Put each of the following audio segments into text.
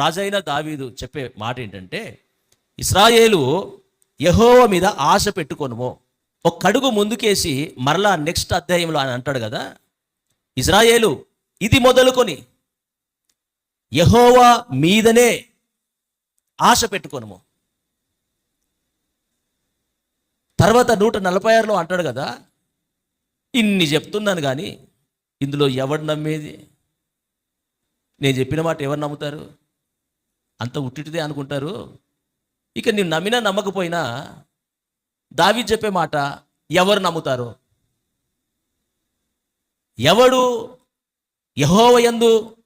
రాజైన దావీదు చెప్పే మాట ఏంటంటే ఇస్రాయేలు యహోవ మీద ఆశ పెట్టుకొనుము. ఒక కడుగు ముందుకేసి మరలా నెక్స్ట్ అధ్యాయంలో ఆయన అంటాడు కదా ఇజ్రాయేలు ఇది మొదలుకొని యహోవా మీదనే ఆశ పెట్టుకోను తర్వాత నూట నలభై ఆరులో అంటాడు కదా ఇన్ని చెప్తున్నాను కానీ ఇందులో ఎవడు నమ్మేది? నేను చెప్పిన మాట ఎవరు నమ్ముతారు? అంత ఉట్టిటిదే అనుకుంటారు. ఇక నేను నమ్మినా నమ్మకపోయినా దావి చెప్పే మాట ఎవరు నమ్ముతారు? ఎవడు యహోవయందు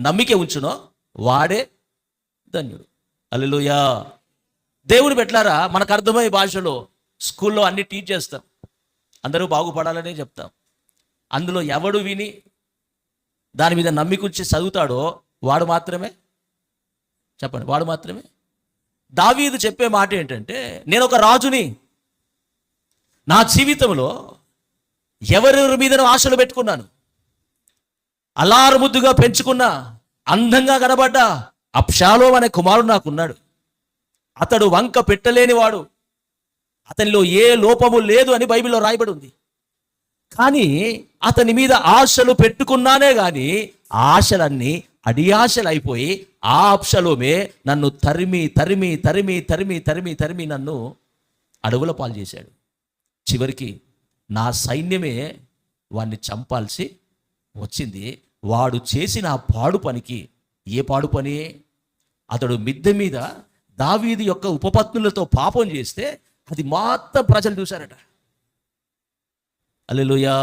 నమ్మిక ఉంచునో వాడే ధన్యుడు. అల్లుయా దేవుని పెట్టారా మనకు అర్థమయ్యే భాషలో స్కూల్లో అన్ని టీచ్ చేస్తాం. అందరూ బాగుపడాలనే చెప్తాం. అందులో ఎవడు విని దాని మీద నమ్మికుంచి చదువుతాడో వాడు మాత్రమే చెప్పండి. వాడు మాత్రమే? దావీదు చెప్పే మాట ఏంటంటే నేను ఒక రాజుని నా జీవితంలో ఎవరెవరి మీద ఆశలు పెట్టుకున్నాను. అలారు ముద్దుగా పెంచుకున్న అందంగా కనబడ్డ అప్షాలో అనే కుమారుడు నాకున్నాడు. అతడు వంక పెట్టలేనివాడు అతనిలో ఏ లోపము లేదు అని బైబిల్లో రాయబడి ఉంది కానీ అతని మీద ఆశలు పెట్టుకున్నానే కానీ ఆశలన్నీ అడియాశలు అయిపోయి ఆ అప్షలోమే నన్ను తరిమి తరిమి తరిమి తరిమి తరిమి తరిమి నన్ను అడవుల పాలు చేశాడు. చివరికి నా సైన్యమే వాణ్ణి చంపాల్సి వచ్చింది. వాడు చేసిన ఆ పాడు పనికి ఏ పాడు పని? అతడు మిద్దె మీద దావీది యొక్క ఉపపత్నులతో పాపం చేస్తే అది మాత్రం ప్రజలు చూశారట. అల్లెలుయా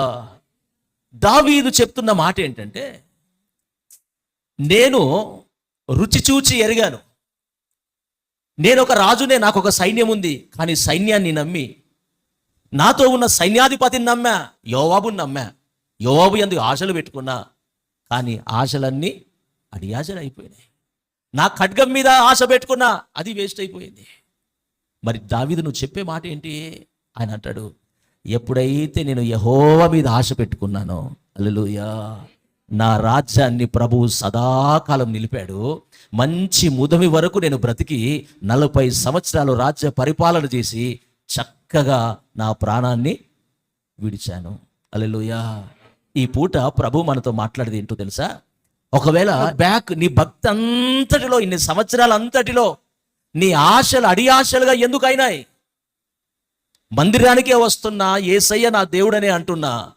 దావీదు చెప్తున్న మాట ఏంటంటే నేను రుచి చూచి ఎరిగాను. నేను ఒక రాజునే నాకు ఒక సైన్యం ఉంది కానీ సైన్యాన్ని నమ్మి నాతో ఉన్న సైన్యాధిపతిని నమ్మా యోవాబుని నమ్మా. యోవాబు ఎందుకు ఆశలు పెట్టుకున్నా కానీ ఆశలన్నీ అడియాశలు అయిపోయినాయి నా ఖడ్గం మీద ఆశ పెట్టుకున్నా అది వేస్ట్ అయిపోయింది మరి దావిదు నువ్వు చెప్పే మాట ఏంటి? ఆయన అంటాడు ఎప్పుడైతే నేను యహోవ మీద ఆశ పెట్టుకున్నానో అల్లుయా నా రాజ్యాన్ని ప్రభువు సదాకాలం నిలిపాడు. మంచి ముదమి వరకు నేను బ్రతికి నలభై సంవత్సరాలు రాజ్య పరిపాలన చేసి చక్కగా నా ప్రాణాన్ని విడిచాను. అల్లెలుయా ఈ పూట ప్రభు మనతో మాట్లాడేది ఏంటో తెలుసా? ఒకవేళ బ్యాక్ నీ భక్తి అంతటిలో ఇన్ని సంవత్సరాల అంతటిలో నీ ఆశలు అడి ఆశలుగా ఎందుకు అయినాయి మందిరానికే వస్తున్నా ఏసయ్య నా దేవుడనే అంటున్నా.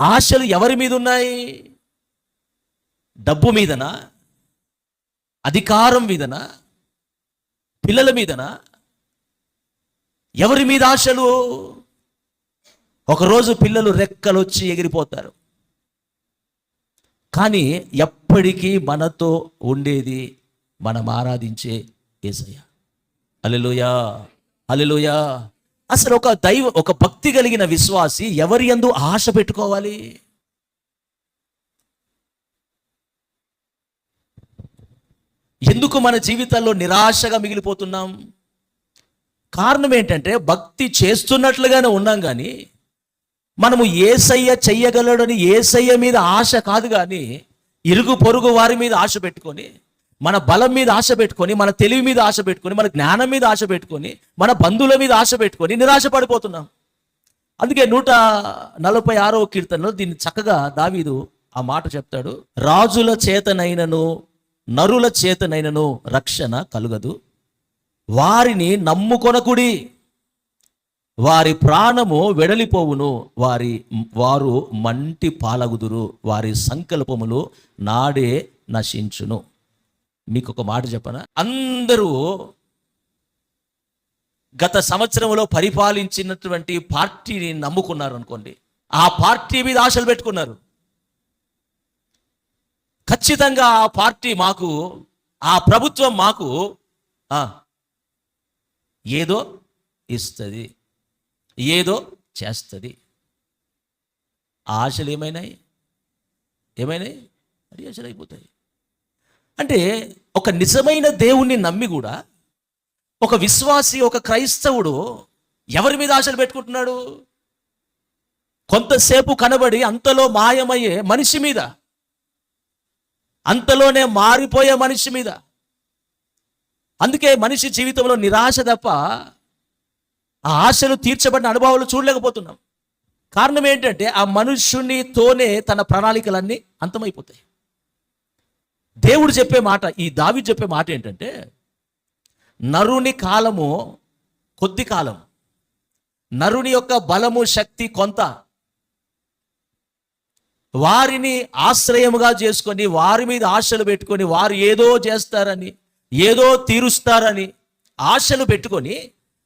ఆశలు ఎవరి మీద ఉన్నాయి డబ్బు మీదనా? అధికారం మీదనా? పిల్లల మీదనా? ఎవరి మీద ఆశలు? ఒకరోజు పిల్లలు రెక్కలు వచ్చి ఎగిరిపోతారు. కానీ ఎప్పటికీ మనతో ఉండేది మనం ఆరాధించే ఏసయ్య. అలెలుయా అలెలుయా అసలు ఒక దైవ ఒక భక్తి కలిగిన విశ్వాసి ఎవరి ఎందు ఆశ పెట్టుకోవాలి? ఎందుకు మన జీవితాల్లో నిరాశగా మిగిలిపోతున్నాం? కారణం ఏంటంటే భక్తి చేస్తున్నట్లుగానే ఉన్నాం కానీ మనము ఏసయ్య చెయ్యగలడని ఏసయ్య మీద ఆశ కాదు కానీ ఇరుగు పొరుగు వారి మీద ఆశ పెట్టుకొని మన బలం మీద ఆశ పెట్టుకొని మన తెలివి మీద ఆశ పెట్టుకొని మన జ్ఞానం మీద ఆశ పెట్టుకొని మన బంధువుల మీద ఆశ పెట్టుకొని నిరాశ పడిపోతున్నాం అందుకే నూట నలభై ఆరో కీర్తనలో దీన్ని చక్కగా దావీదు ఆ మాట చెప్తాడు. రాజుల చేతనైనను నరుల చేతనైనను రక్షణ కలుగదు. వారిని నమ్ముకొనకుడి వారి ప్రాణము వెడలిపోవును వారి వారు మంటి పాలగుదురు వారి సంకల్పములు నాడే నశించును. మీకు ఒక మాట చెప్పనా? అందరూ గత సంవత్సరంలో పరిపాలించినటువంటి పార్టీని నమ్ముకున్నారు అనుకోండి. ఆ పార్టీ మీద ఆశలు పెట్టుకున్నారు. ఖచ్చితంగా ఆ పార్టీ మాకు ఆ ప్రభుత్వం మాకు ఏదో ఇస్తుంది ఏదో చేస్తుంది. ఆ ఆశలు ఏమైనాయి? ఏమైనాయి అది ఆశలు అయిపోతాయి అంటే ఒక నిజమైన దేవుణ్ణి నమ్మి కూడా ఒక విశ్వాసి ఒక క్రైస్తవుడు ఎవరి మీద ఆశలు పెట్టుకుంటున్నాడు? కొంతసేపు కనబడి అంతలో మాయమయ్యే మనిషి మీద. అంతలోనే మారిపోయే మనిషి మీద. అందుకే మనిషి జీవితంలో నిరాశ తప్ప ఆ ఆశలు తీర్చబడిన అనుభవాలు చూడలేకపోతున్నాం. కారణం ఏంటంటే ఆ మనుష్యునితోనే తన ప్రణాళికలన్నీ అంతమైపోతాయి. దేవుడు చెప్పే మాట ఈ దావి చెప్పే మాట ఏంటంటే నరుని కాలము కొద్ది కాలం నరుని యొక్క బలము శక్తి కొంత. వారిని ఆశ్రయముగా చేసుకొని వారి మీద ఆశలు పెట్టుకొని వారు ఏదో చేస్తారని ఏదో తీరుస్తారని ఆశలు పెట్టుకొని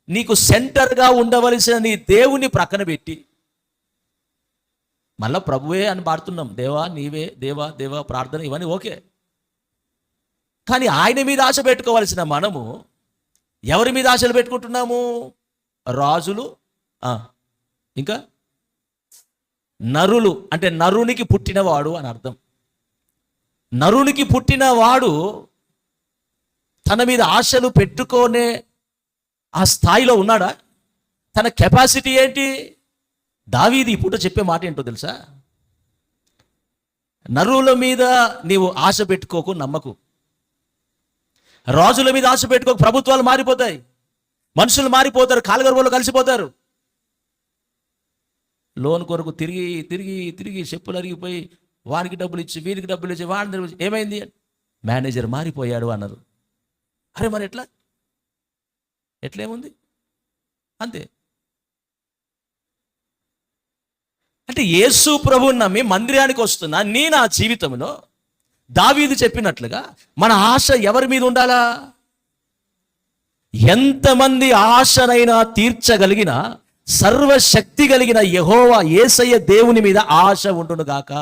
నీకు సెంటర్గా ఉండవలసిన నీ దేవుని ప్రక్కన పెట్టి మళ్ళా ప్రభువే అని పాడుతున్నాం దేవా నీవే దేవా దేవా ప్రార్థన ఇవన్నీ ఓకే. కానీ ఆయన మీద ఆశ పెట్టుకోవాల్సిన మనము ఎవరి మీద ఆశలు పెట్టుకుంటున్నాము? రాజులు ఇంకా నరులు అంటే నరునికి పుట్టినవాడు అని అర్థం. నరునికి పుట్టినవాడు తన మీద ఆశలు పెట్టుకోనే ఆ స్థాయిలో ఉన్నాడా? తన కెపాసిటీ ఏంటి? దావీది పూట చెప్పే మాట ఏంటో తెలుసా? నరుల మీద నీవు ఆశ పెట్టుకోకు నమ్మకు. రాజుల మీద ఆశ పెట్టుకో ప్రభుత్వాలు మారిపోతాయి. మనుషులు మారిపోతారు కాలగర్భంలో కలిసిపోతారు. లోన్ కొరకు తిరిగి తిరిగి తిరిగి చెప్పులు అరిగిపోయి వానికి డబ్బులు ఇచ్చి వీరికి డబ్బులు ఇచ్చి వాడిని డబ్బులు ఇచ్చి ఏమైంది? మేనేజర్ మారిపోయాడు అన్నారు. అరే మరి ఎట్లా? ఎట్లేముంది? అంతే. అంటే యేసు ప్రభుని నమ్మి మందిరానికి వస్తున్నా నీ నా జీవితంలో దావీదు చెప్పినట్లుగా మన ఆశ ఎవరి మీద ఉండాలా? ఎంతమంది ఆశనైనా తీర్చగలిగిన సర్వశక్తి కలిగిన యహోవా ఏసయ్య దేవుని మీద ఆశ ఉండునుగాక.